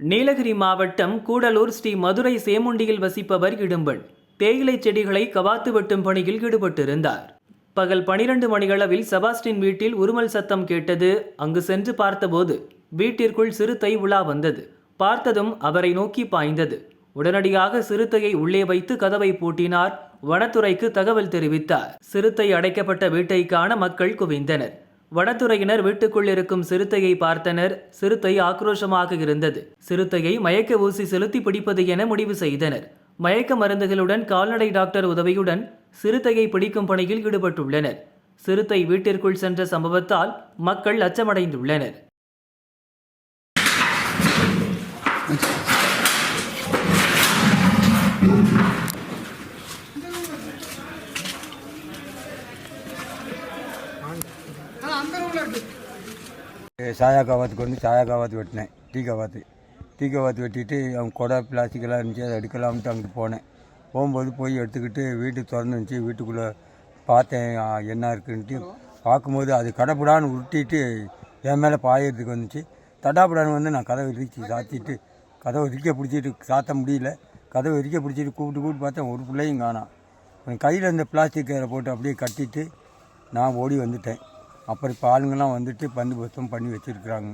நீலகிரி மாவட்டம் கூடலூர் ஸ்ரீ மதுரை சேமுண்டியில் வசிப்பவர் இடும்பன். தேயிலை செடிகளை கவாத்து வெட்டும் பணியில் ஈடுபட்டிருந்தார். பகல் பனிரெண்டு மணியளவில் செபாஸ்டின் வீட்டில் உருமல் சத்தம் கேட்டது. அங்கு சென்று பார்த்தபோது வீட்டிற்குள் சிறுத்தை உலா வந்தது. பார்த்ததும் அவரை நோக்கி பாய்ந்தது. உடனடியாக சிறுத்தையை உள்ளே வைத்து கதவை பூட்டினார். வனத்துறைக்கு தகவல் தெரிவித்தார். சிறுத்தை அடைக்கப்பட்ட வீட்டை காண மக்கள் குவிந்தனர். வனத்துறையினர் வீட்டுக்குள் இருக்கும் சிறுத்தையை பார்த்தனர். சிறுத்தை ஆக்ரோஷமாக இருந்தது. சிறுத்தையை மயக்க ஊசி செலுத்தி பிடிப்பது என முடிவு செய்தனர். மயக்க மருந்துகளுடன் கால்நடை டாக்டர் உதவியுடன் சிறுத்தையை பிடிக்கும் பணியில் ஈடுபட்டுள்ளனர். சிறுத்தை வீட்டிற்குள் சென்ற சம்பவத்தால் மக்கள் அச்சமடைந்துள்ளனர். சாயா காவாத்துக்கு வந்து சாயா காவாத்து வெட்டினேன். டீ காவாத்து. டீ காவாத்து வெட்டிட்டு அவங்க கொடை பிளாஸ்டிக்கெல்லாம் இருந்துச்சு அதை எடுக்கலாம்ட்டு அங்கிட்டு போனேன். போகும்போது போய் எடுத்துக்கிட்டு வீட்டு திறந்து இருந்துச்சு. வீட்டுக்குள்ளே பார்த்தேன் என்ன இருக்குன்ட்டு. பார்க்கும்போது அது கடப்புடான்னு உருட்டிட்டு என் மேலே பாயறதுக்கு வந்துச்சு. தடாப்புடான்னு வந்து நான் கதவை இறுக்கி சாத்திட்டு கதவை இறுக்க பிடிச்சிட்டு சாத்த முடியல. கதவை இறுக்க பிடிச்சிட்டு கூப்பிட்டு கூப்பிட்டு பார்த்தேன் ஒரு பிள்ளையும் காணோம். கையில் இருந்த பிளாஸ்டிக் கயிறை போட்டு அப்படியே கட்டிட்டு நான் ஓடி வந்துட்டேன். அப்புறம் இப்போ ஆளுங்கெல்லாம் வந்துட்டு பந்தோபஸ்தம் பண்ணி வச்சுருக்குறாங்க.